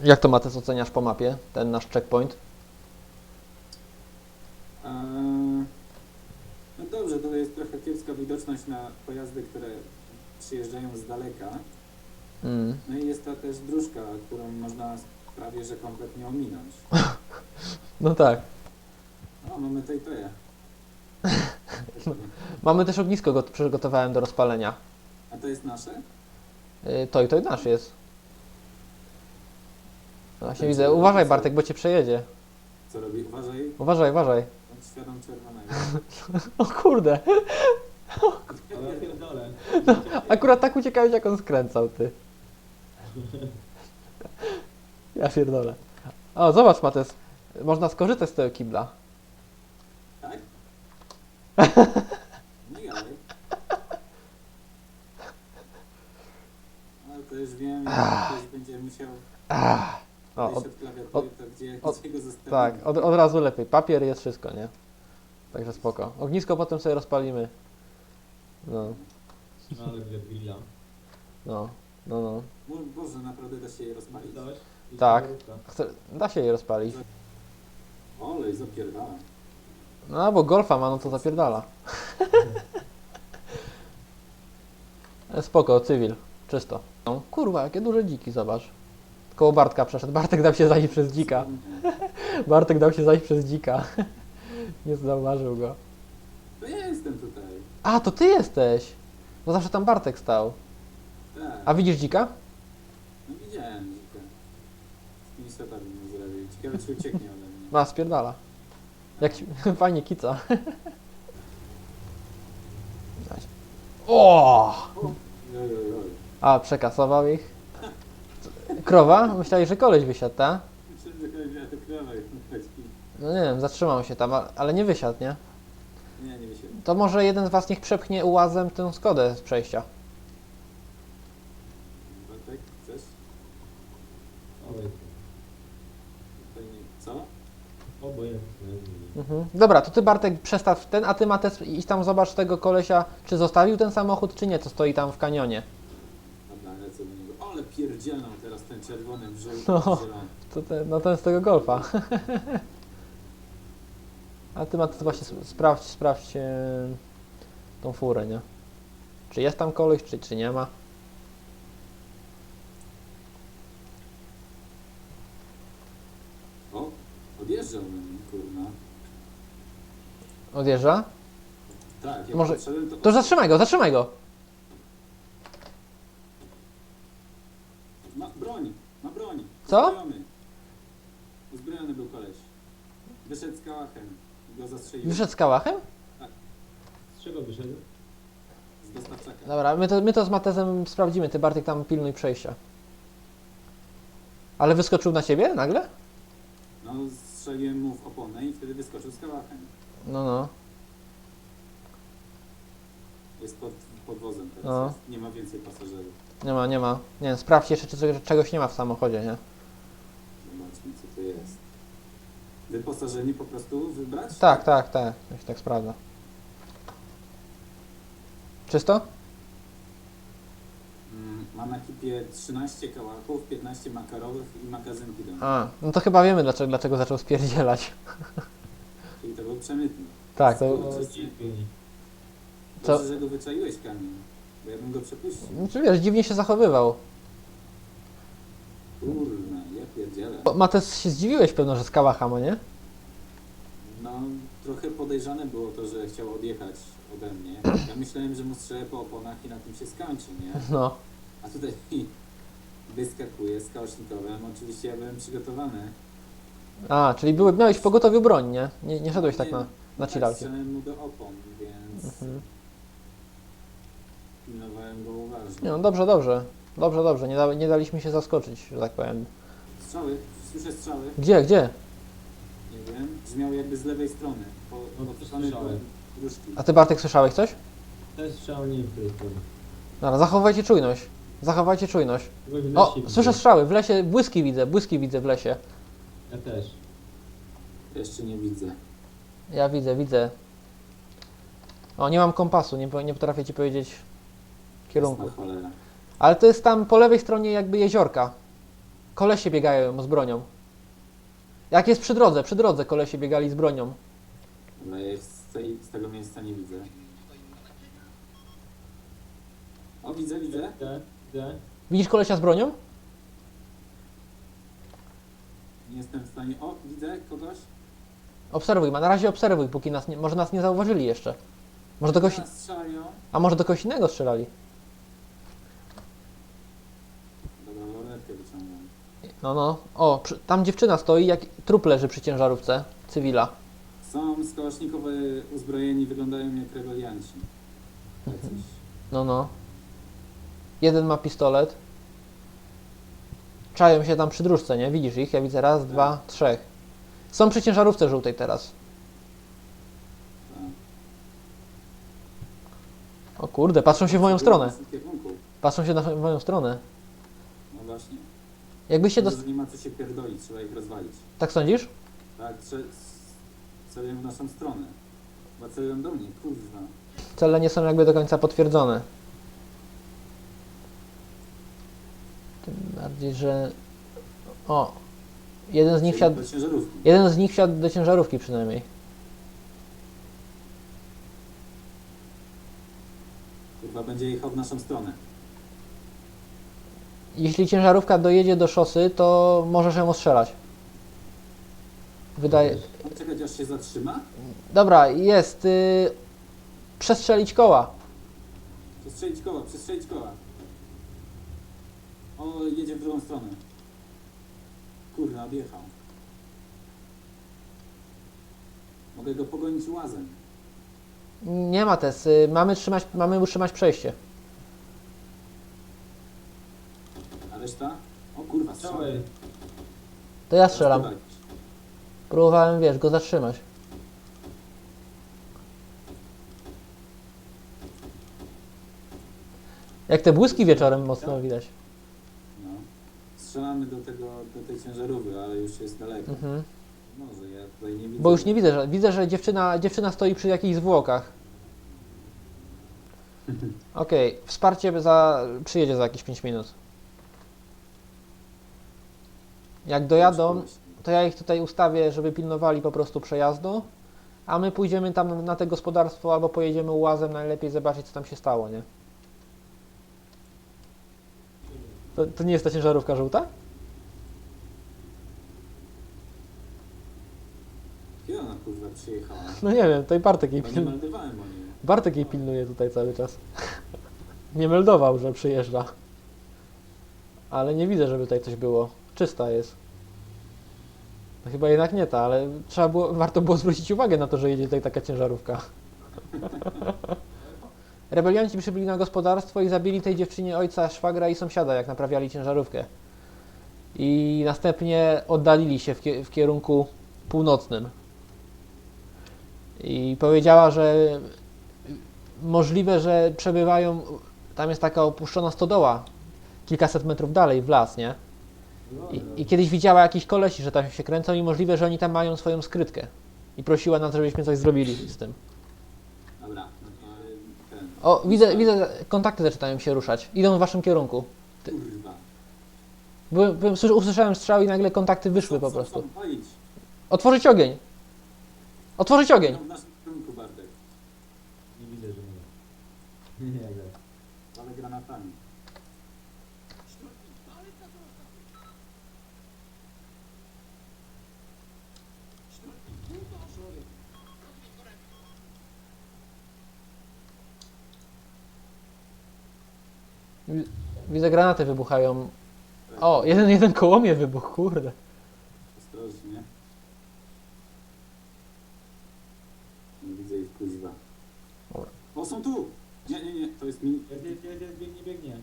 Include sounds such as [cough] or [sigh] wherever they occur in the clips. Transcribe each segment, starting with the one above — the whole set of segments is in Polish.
Jak to Matys oceniasz po mapie, ten nasz checkpoint? No dobrze, to jest trochę kiepska widoczność na pojazdy, które przyjeżdżają z daleka. Mm. No i jest ta też dróżka, którą można prawie że kompletnie ominąć. [laughs] No tak. O, mamy tej toja. [laughs] Mamy też ognisko, go przygotowałem do rozpalenia. A to jest nasze? Y, To i to i nasz jest. No Właśnie widzę. Uważaj? Bartek, bo cię przejedzie. Co robi? Uważaj, Uważaj, uważaj. bądź świadom czerwonego. [laughs] O kurde. Ale ja pierdolę. Akurat tak uciekałeś, jak on skręcał, ty. Ja pierdolę. O, zobacz, Matys. Można skorzystać z tego kibla. Tak? [laughs] Nie gadaj. Ale to już wiem, jak ktoś będzie musiał Ach. O, odejść od, od klawiatury, to gdzie, od- gdzie go zostawimy. Tak, od, od razu lepiej. Papier jest wszystko, nie? Także spoko. Ognisko potem sobie rozpalimy. No, Ale gdzie grilla. no, no, no. Bo- Boże, naprawdę da się je rozpalić. I Tak. ciężarówka. Chce, da się je rozpalić. Olej, zapierdala. No, bo golfa ma, no to zapierdala. [laughs] E, Spoko, cywil. Czysto. No, kurwa, jakie duże dziki, zobacz. Koło Bartka przeszedł. Bartek dał się zajść przez dzika. Bartek dał się zajść przez dzika. Nie zauważył go. To ja jestem tutaj. A, to ty jesteś! Bo zawsze tam Bartek stał. Tak. A widzisz dzika? No widziałem dzika. Z tymi setami mu zrobił. Ciekawe, czy ucieknie ode mnie. Ma, spierdala. Jak ci... [laughs] fajnie kica. O! Oj, oj, oj. A, przekasował ich. Krowa? Myślałeś, że koleś wysiadł, ta? Jechać. No nie wiem, zatrzymał się tam, a- ale nie wysiadł, nie? Nie, nie wysiadł. To może jeden z was niech przepchnie ułazem tę Skodę z przejścia. Bartek, chcesz? Olej. To nie... Co? Obojętnie. Mhm. Dobra, to ty Bartek przestaw ten, a ty Mates idź tam zobacz tego kolesia, czy zostawił ten samochód, czy nie, co stoi tam w kanionie. Pierdzielną teraz ten czerwony żółty, No. zielony. To ten, no ten z tego golfa. [laughs] A ty Mates właśnie sp- sprawdź, sprawdź e, tą furę, nie? Czy jest tam koleś, czy, czy nie ma? O, odjeżdżał na nim, kurna. Odjeżdża? Tak, jak Może- podszedłem, to... To zatrzymaj go, zatrzymaj go! Ma broń, ma broń. Co? Uzbrojony. Uzbrojony był koleś. Wyszedł z kałachem. i Go zastrzelił. Wyszedł z kałachem? Z czego wyszedł? Z dostawczaka. Dobra, my to, my to z Matezem sprawdzimy, ty Bartek tam pilnuj przejścia. Ale wyskoczył na ciebie nagle? No, strzeliłem mu w oponę i wtedy wyskoczył z kałachem. No, no. Jest pod podwozem teraz. No. Jest. Nie ma więcej pasażerów. Nie ma, nie ma. Nie wiem, sprawdź jeszcze, czy coś- czegoś nie ma w samochodzie, nie? Zobaczmy, co to jest. Wyposażenie po prostu wybrać? Tak, tak, tak. Ja się tak sprawdza. Czysto? Mm, Mam na ekipie 13 kałachów, 15 makarowych i magazynki do nich. A, no to chyba wiemy, dlaczego, dlaczego zaczął spierdzielać. [laughs] Czyli to był przemytny. Tak, to... Co? Dobrze, że go wyczaiłeś, Kamil. Bo ja bym go przepuścił. Znaczy wiesz, dziwnie się zachowywał. Kurna, Bo Mates się zdziwiłeś pewno, że z kałacha, ma, nie? No, trochę podejrzane było to, że chciał odjechać ode mnie. Ja myślałem, że mu strzelę po oponach i na tym się skończy, nie? No. A tutaj [laughs] wyskakuje z kałasznikowem. Oczywiście ja byłem przygotowany. A, czyli były, miałeś w pogotowiu broń, nie? Nie, nie szedłeś tak na, na tak, strzelałem mu do opon, więc Mhm. pilnowałem go uważnie. Nie, no dobrze, dobrze. Dobrze, dobrze. Nie, da, nie daliśmy się zaskoczyć, że tak powiem. Strzały, słyszę strzały. Gdzie, gdzie? Nie wiem, brzmiał jakby z lewej strony. Po, No, strony słyszałem. A ty Bartek słyszałeś coś? Jest strzał nie w której stronie. Dobra, zachowajcie czujność. Zachowajcie czujność. Kogoś w O, lesie widzę. słyszę strzały, w lesie, błyski widzę, błyski widzę w lesie. Ja też. Jeszcze nie widzę. Ja widzę, widzę. O, nie mam kompasu, nie, po- nie potrafię ci powiedzieć kierunku. Jasna cholera. Ale to jest tam po lewej stronie jakby jeziorka. Kolesie biegają z bronią. Jak jest przy drodze, przy drodze kolesie biegali z bronią. Ja ich z, tej, z tego miejsca nie widzę. O, widzę, widzę. Widzę, widzę. Widzisz kolesia z bronią? Nie jestem w stanie... O, widzę kogoś. Obserwuj, ma na razie obserwuj, póki nas nie, może nas nie zauważyli jeszcze. Może do kogoś, strzelają. a może do kogoś innego strzelali. No, no. O, przy, tam dziewczyna stoi, jak trup leży przy ciężarówce. Cywila. Są skałasznikowe uzbrojeni, wyglądają jak rebelianci. Jacyś. No, no. Jeden ma pistolet. Czają się tam przy dróżce, nie? Widzisz ich? Ja widzę raz, dwa, trzech. Są przy ciężarówce żółtej teraz. Tak. O kurde, patrzą się w moją stronę. Patrzą się na w moją stronę. No właśnie. Jakbyście Myślę, dos... że nie ma co się pierdolić, trzeba ich rozwalić. Tak sądzisz? Tak, trze- celują w naszą stronę. Chyba celują do mnie, kurwa. Cele nie są jakby do końca potwierdzone. Tym bardziej, że... O! Jeden z nich wsiadł... Do ciężarówki. Jeden z nich wsiadł do ciężarówki przynajmniej. Kurwa, będzie jechał w naszą stronę. Jeśli ciężarówka dojedzie do szosy, to możesz ją ostrzelać. Wydaje... Czekać aż się zatrzyma? Dobra, jest. Y... Przestrzelić koła. Przestrzelić koła, przestrzelić koła. O, jedzie w drugą stronę. Kurwa, odjechał. Mogę go pogonić łazem. Nie ma tes. Y... Mamy, trzymać, mamy utrzymać przejście. A reszta? O kurwa, Strzały. To ja strzelam. Próbowałem, wiesz, go zatrzymać. Jak te błyski wieczorem mocno widać. No. Strzelamy do tego, do tej ciężarówki, ale już jest daleko. Mhm. Może ja tutaj nie widzę. Bo już nie widzę, że widzę, że dziewczyna, dziewczyna stoi przy jakichś zwłokach. [laughs] Okej, wsparcie za, przyjedzie za jakieś 5 minut. Jak dojadą, to ja ich tutaj ustawię, żeby pilnowali po prostu przejazdu, a my pójdziemy tam na te gospodarstwo albo pojedziemy łazem najlepiej zobaczyć, co tam się stało, nie? To, to nie jest ta ciężarówka żółta? Kiedy ona kurwa przyjechała? No nie wiem, tutaj Bartek jej, Chyba nie pil... meldowałem o. Bartek jej pilnuje tutaj cały czas. [laughs] Nie meldował, że przyjeżdża. Ale nie widzę, żeby tutaj coś było. Czysta jest. No chyba jednak nie ta, ale trzeba było, warto było zwrócić uwagę na to, że jedzie tutaj taka ciężarówka. [laughs] Rebelianci przybyli na gospodarstwo i zabili tej dziewczynie ojca, szwagra i sąsiada, jak naprawiali ciężarówkę. I następnie oddalili się w, kie- w kierunku północnym. I powiedziała, że możliwe, że przebywają. Tam jest taka opuszczona stodoła, kilkaset metrów dalej w las, nie? I, I kiedyś widziała jakiś kolesi, że tam się kręcą i możliwe, że oni tam mają swoją skrytkę. I prosiła nas, żebyśmy coś zrobili z tym. Dobra, no to ten. O, widzę, widzę, kontakty zaczynają się ruszać. Idą w waszym kierunku. Kurwa. Byłem, byłem, słysz- usłyszałem strzał i nagle kontakty wyszły po prostu. są, Palić. Otworzyć ogień! Otworzyć ogień! Idą w naszym kierunku, Bartek. Nie widzę, że nie. [laughs] Nie, nie. Widzę, granaty wybuchają. O, jeden, jeden koło mnie wybuchł, kurde. Ostrożnie. Nie widzę ich kuźwa. Dobra. O, są tu! Nie, nie, nie, to jest mi... Jest, jest, biegnie, biegnie.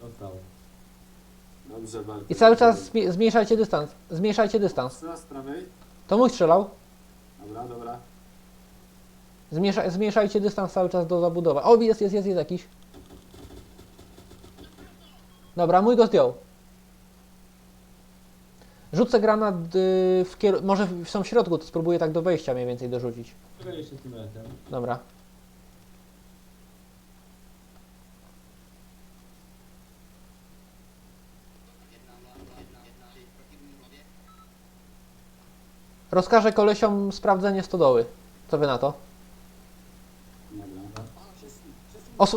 Dostał. Dobrze, Bartek. I cały czas zmi- zmniejszajcie dystans. Zmniejszajcie dystans. Strzela z prawej. To mój strzelał. Dobra, dobra. Zmiesza, zmniejszajcie dystans cały czas do zabudowy. O, jest, jest, jest, jest jakiś. Dobra, mój go zdjął. Rzucę granat y, w kierunku... Może w, są w środku, to spróbuję tak do wejścia mniej więcej dorzucić. Czekaj się tym. Dobra. Rozkażę kolesiom sprawdzenie stodoły. Co wy na to?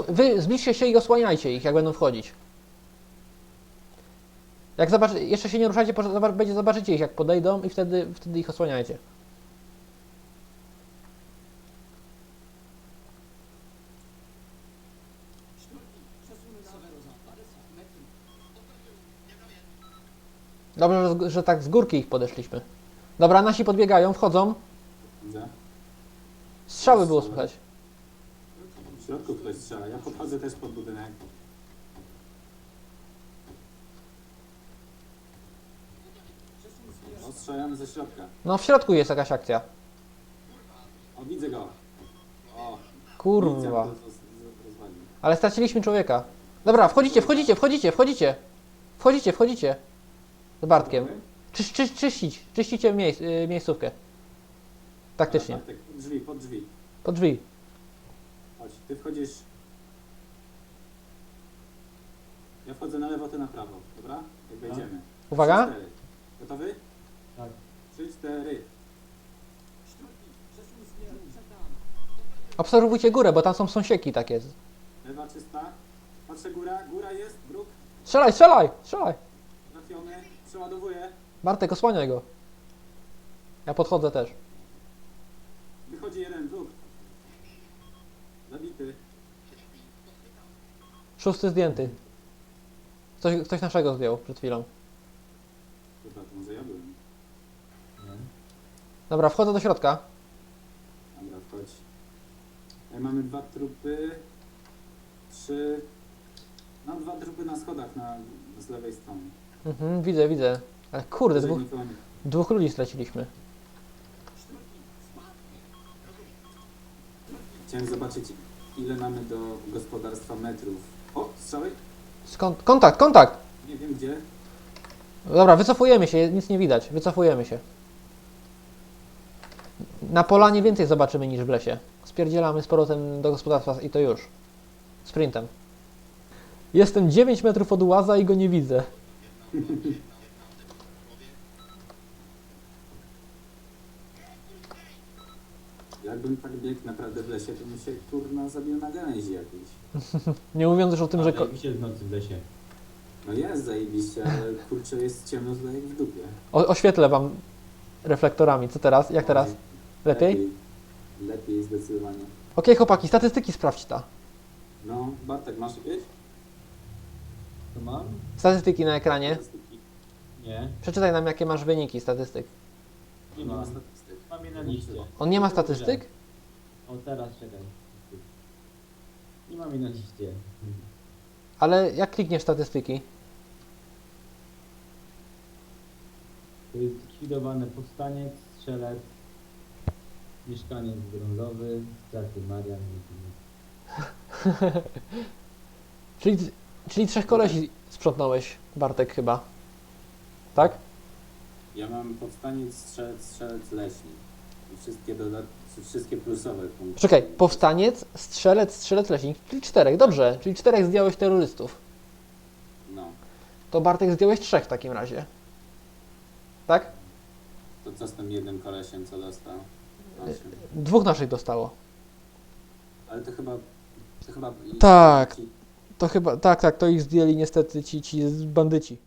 Wy zbliżcie się i osłaniajcie ich, jak będą wchodzić. Jak zobaczy, jeszcze się nie ruszajcie, zobacz, będzie zobaczycie ich, jak podejdą i wtedy, wtedy ich osłaniajcie. Dobrze, że, że tak z górki ich podeszliśmy. Dobra, nasi podbiegają, wchodzą. Strzały było słychać. W środku ktoś strzela. Ja podchodzę też pod budynek. O, strzelają ze środka. No w środku jest jakaś akcja. O, widzę go. O, Kurwa. policjant go roz- roz- rozwalił. Ale straciliśmy człowieka. Dobra, wchodzicie, wchodzicie, wchodzicie, wchodzicie. Wchodzicie, wchodzicie. Z Bartkiem. Czyś, czyś, czyścić, czyścicie miejsc, y, miejscówkę. Taktycznie. Bartek, drzwi, pod drzwi. Pod drzwi. Chodź, ty wchodzisz. Ja wchodzę na lewo, ty na prawo, dobra? Jak wejdziemy. Uwaga. Trzy, cztery. Gotowy? Tak. Trzy, cztery. Obserwujcie górę, bo tam są sąsieki takie. Lewa czysta. Patrzę góra, góra jest, bruk, Strzelaj, strzelaj, strzelaj. trafiony, przeładowuję. Bartek, osłaniaj go. Ja podchodzę też. Wychodzi jeden, bruk. Szósty zdjęty. Ktoś, ktoś naszego zdjął przed chwilą. Chyba ja byłem. Nie. Dobra, wchodzę do środka. Dobra, wchodź. E, mamy dwa trupy. Trzy. No dwa trupy na schodach na, z lewej strony. Mhm, widzę, widzę. Ale kurde, Jeżeli dwóch, nikogo nie- dwóch ludzi straciliśmy. Chciałem zobaczyć ile mamy do gospodarstwa metrów. O, strzały? Skąd? Kontakt, kontakt! Nie wiem gdzie. Dobra, wycofujemy się, nic nie widać. Wycofujemy się. Na polanie więcej zobaczymy niż w lesie. Spierdzielamy z powrotem do gospodarstwa i to już. Sprintem. Jestem 9 metrów od łaza i go nie widzę. [laughs] Jakbym tak biegł naprawdę w lesie, to bym się kurna zabił na gałęzi jakiejś. [laughs] Nie mówiąc już o tym, że... Ko- się w nocy w lesie. No jest zajebiście, ale kurczę jest ciemno tutaj jak w dupie. o, oświetlę wam reflektorami. Co teraz? Jak teraz? Lepiej? Lepiej, lepiej zdecydowanie. Okej, chłopaki, statystyki sprawdź ta. No, Bartek, masz jakieś? To mam? Statystyki na ekranie. Statystyki? Nie. Przeczytaj nam, jakie masz wyniki statystyk. Nie Nie ma mam. statystyk. Mam je na liście. On nie ma statystyk? O teraz czekaj. Nie mam je na liście. Ale jak klikniesz statystyki? To jest likwidowany powstaniec, strzelec, mieszkaniec brązowy, straty Marian. [laughs] Czyli, czyli trzech kolesi sprzątnąłeś, Bartek chyba. Tak? Ja mam powstaniec, strzelec, strzelec, leśnik. I wszystkie dodat... wszystkie plusowe punkty. Czekaj, powstaniec, strzelec, strzelec, leśnik, czyli czterech, dobrze, czyli czterech zdjąłeś terrorystów. No, To Bartek zdjąłeś trzech w takim razie. Tak? to co z tym jednym kolesiem, co dostał? Osiem. Dwóch naszych dostało. Ale to chyba... To chyba... Tak. To chyba, tak, tak, to ich zdjęli niestety ci, ci bandyci.